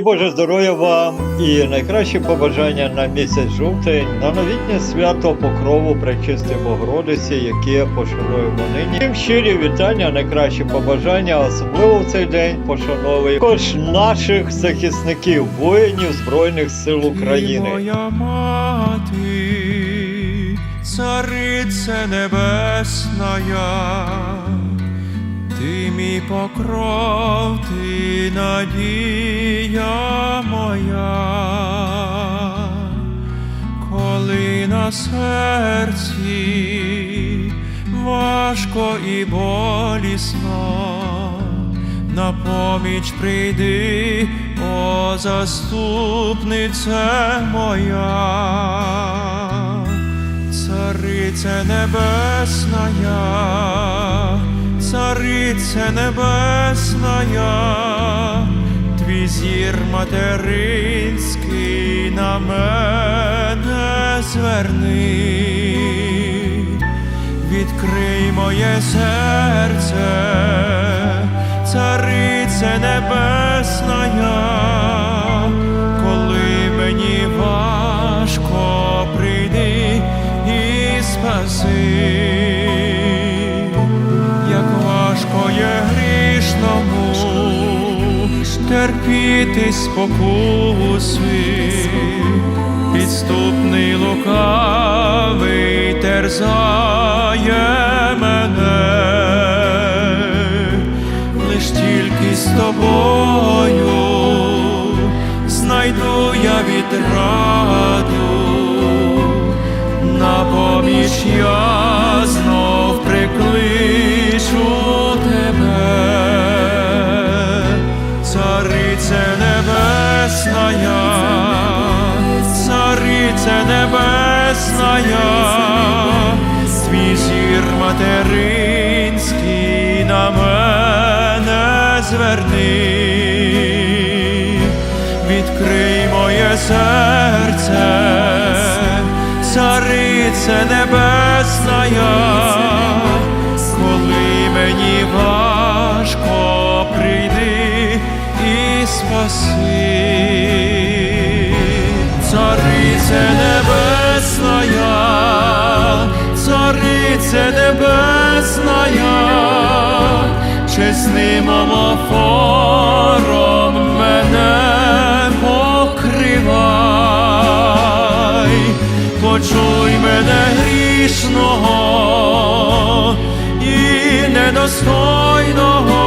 І Боже здоров'я вам і найкращі побажання на місяць жовтень, на новітнє свято покрову Пречистої Богородиці, яке пошануємо нині. Всім щирі вітання, найкращі побажання, особливо в цей день пошановуємо також наших захисників, воїнів Збройних сил України. моя мати, царице небесная, ти мій покров, ти надія моя, коли на серці важко і болісно. На поміч прийди, о заступнице моя, царице небесная, царице небесная, твій зір материнський на мене зверни. Відкрий моє серце, царице небесная, терпіти спокуси, підступний лукавий терзає мене, лиш тільки з тобою знайду я відраду, на поміч я небесная, царице небесная, твій зір материнський на мене зверни, відкрий моє серце, царице небесная, почуй мене грішного і недостойного,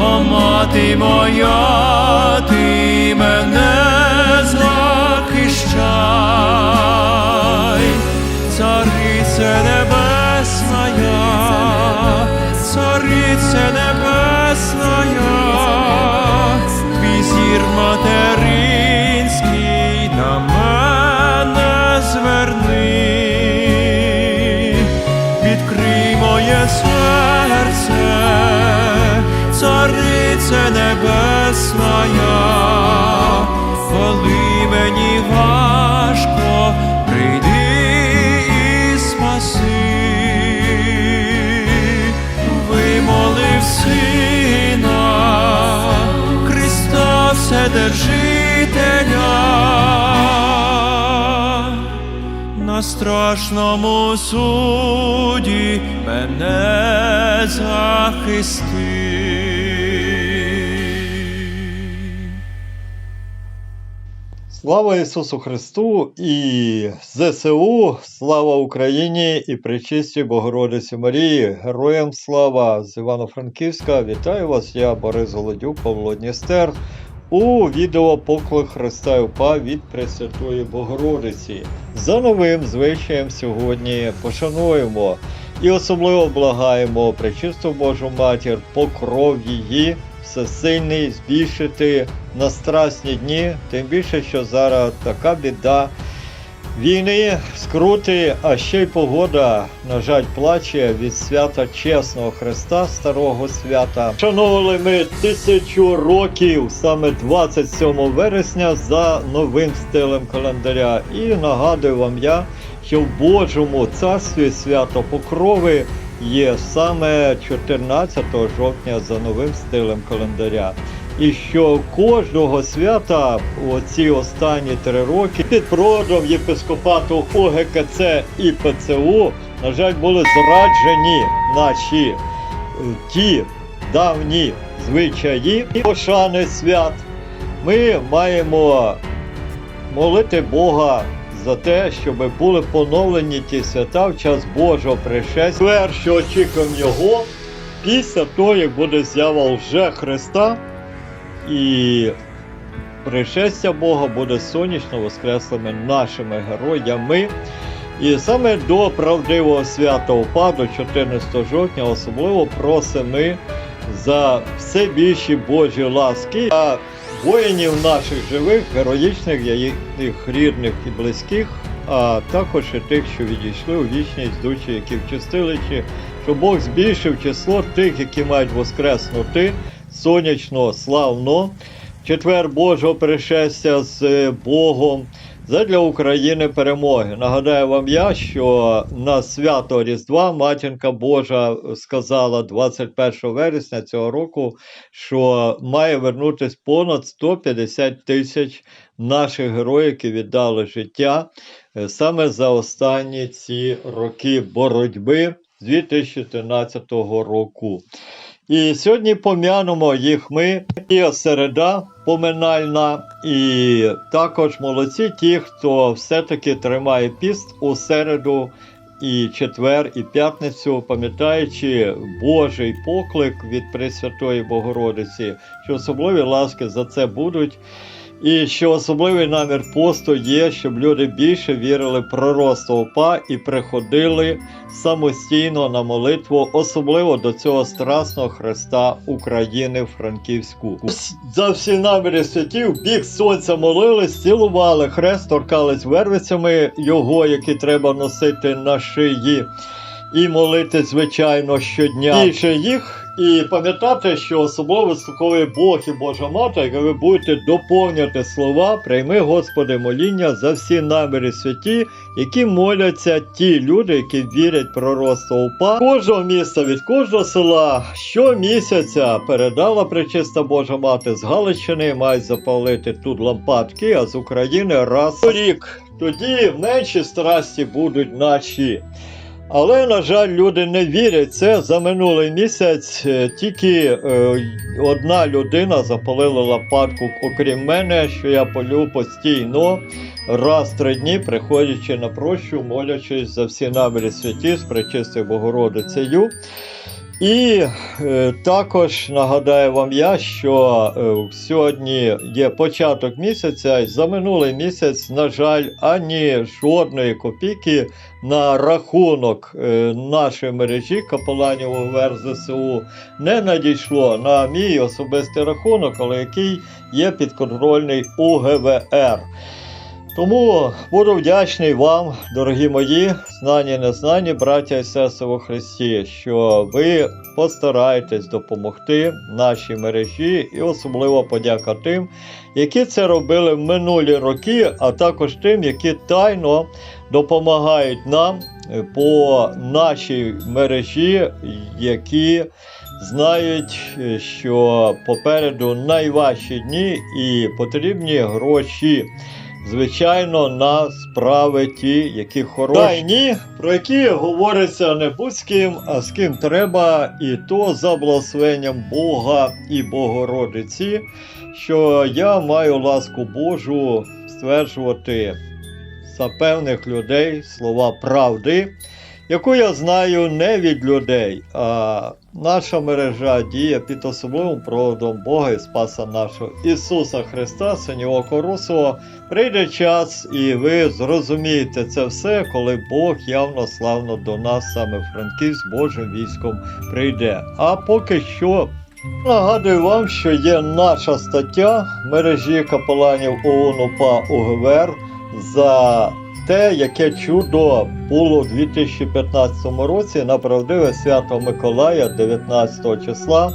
о мати моя, ти мене небесная, коли мені важко, прийди і спаси, вимолив сина, Христа Вседержителя, на страшному суді мене захисти. Слава Ісусу Христу і ЗСУ, слава Україні і Пречистій Богородиці Марії, героям слава з Івано-Франківська. Вітаю вас, я Борис Голодюк, Павло Дністер. У відео Поклик Христа УПА від Пресвятої Богородиці. За новим звичаєм сьогодні пошануємо і особливо благаємо Пречисту Божу Матір, покров її всесильний збільшити на страсні дні, тим більше, що зараз така біда війни, скрути, а ще й погода, на жаль, плаче від свята чесного Христа, старого свята. Шановували ми тисячу років, саме 27 вересня, за новим стилем календаря. І нагадую вам я, що в Божому царстві свято Покрови є саме 14 жовтня за новим стилем календаря. І що кожного свята у ці останні три роки під проводом єпископату ОГКЦ і ПЦУ, на жаль, були зраджені наші е, ті давні звичаї і пошани свят. Ми маємо молити Бога за те, щоб були поновлені ті свята в час Божого пришестя. Що очікуємо Його після того, як буде з'ява вже Христа, і пришестя Бога буде сонячно воскреслими нашими героями. І саме до правдивого свята упаду, 14 жовтня, особливо просимо за все більші Божі ласки, воїнів наших живих, героїчних, їх рідних і близьких, а також і тих, що відійшли у вічність душі, які в чистилищі, щоб Бог збільшив число тих, які мають воскреснути сонячно, славно, четвер Божого пришестя з е, Богом. Задля України перемоги. Нагадаю вам я, що на свято Різдва Матінка Божа сказала 21 вересня цього року, що має вернутись понад 150 тисяч наших героїв, які віддали життя е, саме за останні ці роки боротьби з 2014 року. І сьогодні пом'янемо їх ми, і середа поминальна, і також молодці ті, хто все-таки тримає піст у середу і четвер, і п'ятницю, пам'ятаючи Божий поклик від Пресвятої Богородиці, що особливі ласки за це будуть. І що особливий намір посту є, щоб люди більше вірили пророцтво УПА і приходили самостійно на молитву, особливо до цього страсного Христа України в Франківську. За всі наміри святів, бік сонця молились, цілували хрест, торкались вервицями його, які треба носити на шиї, і молити, звичайно, щодня. Більше їх. І пам'ятати, що особливо високовий Бог і Божа Мати, як ви будете доповнювати слова, прийми, Господи, моління за всі наміри святі, які моляться ті люди, які вірять в пророцтво УПА. Кожного міста від кожного села щомісяця передала пречиста Божа Мати з Галичини, мають запалити тут лампадки, а з України раз у рік. Тоді менші страсті будуть наші. Але, на жаль, люди не вірять це. За минулий місяць е, тільки е, одна людина запалила лопатку, окрім мене, що я полю постійно, раз три дні, приходячи на прощу, молячись за всі наміри святі з причистою Богородицею. І е, також нагадаю вам я, що е, сьогодні є початок місяця, і за минулий місяць, на жаль, ані жодної копійки на рахунок е, нашої мережі капеланів УВР ЗСУ не надійшло на мій особистий рахунок, але який є підконтрольний УГВР. Тому буду вдячний вам, дорогі мої, знані незнані, браття і сестри во Христі, що ви постараєтесь допомогти нашій мережі, і особливо подяка тим, які це робили в минулі роки, а також тим, які тайно допомагають нам е, по нашій мережі, які знають, е, що попереду найважчі дні і потрібні гроші. Звичайно, на справи ті, які хороші. Тайні, про які говориться не будь з ким, а з ким треба, і то за благословенням Бога і Богородиці, що я маю ласку Божу стверджувати за певних людей слова правди, яку я знаю не від людей, а наша мережа діє під особливим проводом Бога і Спаса нашого Ісуса Христа, Синього Корусова. Прийде час, і ви зрозумієте це все, коли Бог явно славно до нас, саме Франківськ, Божим військом прийде. А поки що. Нагадую вам, що є наша стаття мережі капеланів ООН УПА УГВР за те, яке чудо було в 2015 році на правдиве свято Миколая 19 числа,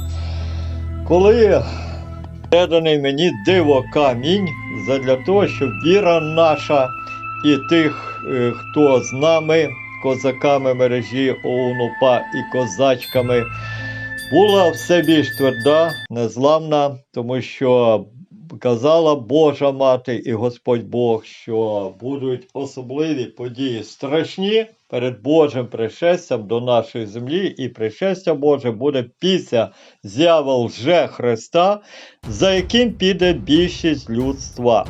коли переданий мені диво камінь задля того, щоб віра наша і тих, е, хто з нами, козаками мережі ОУН УПА і козачками, була все більш тверда, незламна, тому що казала Божа мати і Господь Бог, що будуть особливі події страшні перед Божим пришестям до нашої землі, і пришестя Боже буде після зяви лже Христа, за яким піде більшість людства.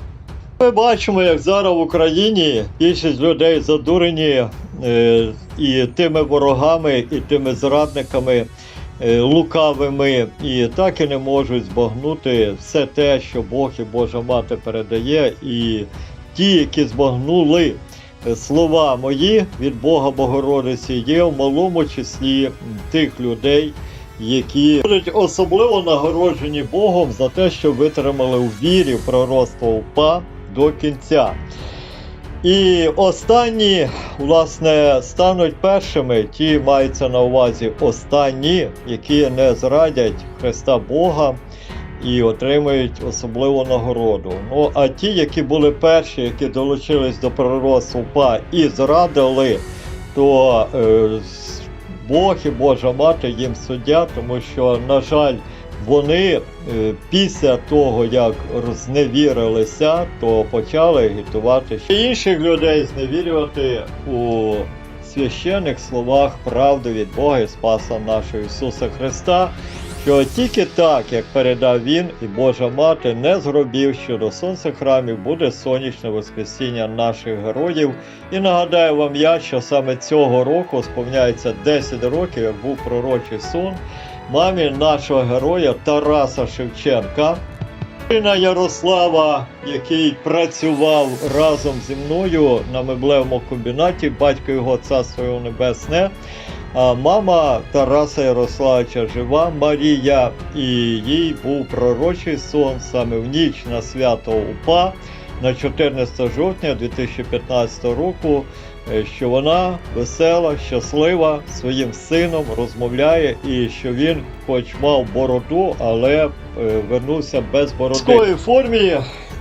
Ми бачимо, як зараз в Україні більшість людей задурені е, і тими ворогами, і тими зрадниками лукавими, і так і не можуть збагнути все те, що Бог і Божа Мати передає, і ті, які збагнули е, слова мої від Бога Богородиці, є в малому числі тих людей. Які будуть особливо нагороджені Богом за те, що витримали у вірі пророцтво УПА до кінця. І останні, власне, стануть першими, ті маються на увазі останні, які не зрадять Христа Бога і отримають особливу нагороду. Ну а ті, які були перші, які долучились до пророцтва і зрадили, то е, Бог і Божа мати їм суддя, тому що, на жаль, вони е, після того, як розневірилися, то почали агітувати інших людей зневірювати у священних словах правди від Бога і Спаса нашого Ісуса Христа, що тільки так, як передав Він і Божа Мати, не зробив, що до сонця храмів буде сонячне воскресіння наших героїв. І нагадаю вам я, що саме цього року сповняється 10 років, як був пророчий сон мамі нашого героя Тараса Шевченка. Сина Ярослава, який працював разом зі мною на меблевому комбінаті, батько його царство його небесне. А мама Тараса Ярославича жива, Марія, і їй був пророчий сон саме в ніч на свято УПА на 14 жовтня 2015 року, що вона весела, щаслива своїм сином розмовляє, і що він, хоч мав бороду, але е, вернувся без бороди. В такої формі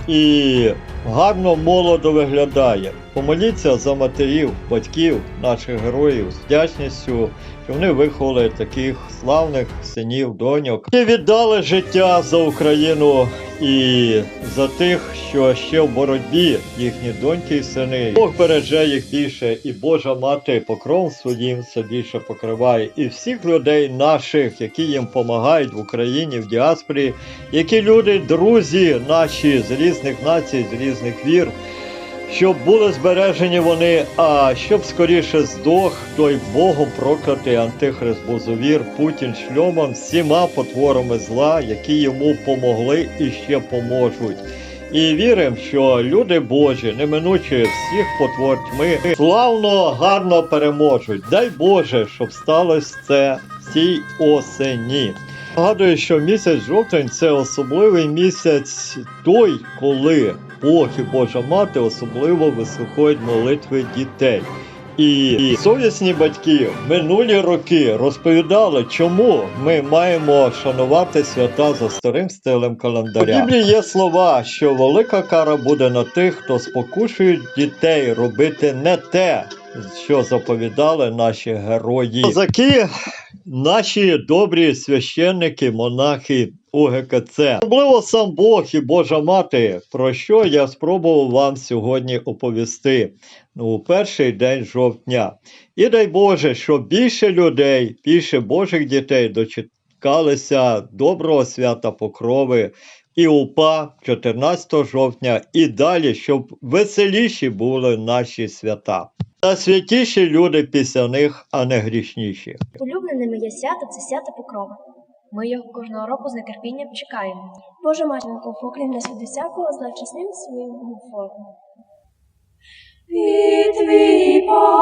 і гарно молодо виглядає. Помоліться за матерів, батьків, наших героїв з вдячністю, що вони виховали таких славних синів, доньок, які віддали життя за Україну і за тих, що ще в боротьбі їхні доньки і сини. Бог береже їх більше, і Божа мати покров своїм все більше покриває. І всіх людей наших, які їм допомагають в Україні, в діаспорі, які люди, друзі наші з різних націй, з різних вір. Щоб були збережені вони, а щоб скоріше здох той Богом проклятий антихрист Бозовір, Путін шльомом, всіма потворами зла, які йому помогли і ще поможуть. І віримо, що люди Божі, неминуче всіх потвор тьми, славно, гарно переможуть. Дай Боже, щоб сталося це цій осені. Нагадую, що місяць жовтень це особливий місяць той, коли Бог і Божа мати особливо вислухають молитви дітей. І, совісні батьки минулі роки розповідали, чому ми маємо шанувати свята за старим стилем календаря. У Біблії є слова, що велика кара буде на тих, хто спокушує дітей робити не те, що заповідали наші герої. Козаки, наші добрі священники, монахи УГКЦ. Особливо сам Бог і Божа Мати, про що я спробував вам сьогодні оповісти у перший день жовтня. І дай Боже, щоб більше людей, більше Божих дітей дочекалися доброго свята Покрови і УПА 14 жовтня, і далі, щоб веселіші були наші свята. Та святіші люди після них, а не грішніші. Улюблене моє свято це свято Покрова. Ми його кожного року з нетерпінням чекаємо. Боже матінко, поклін нас від усякого зла чесним своїм форму. І твій покров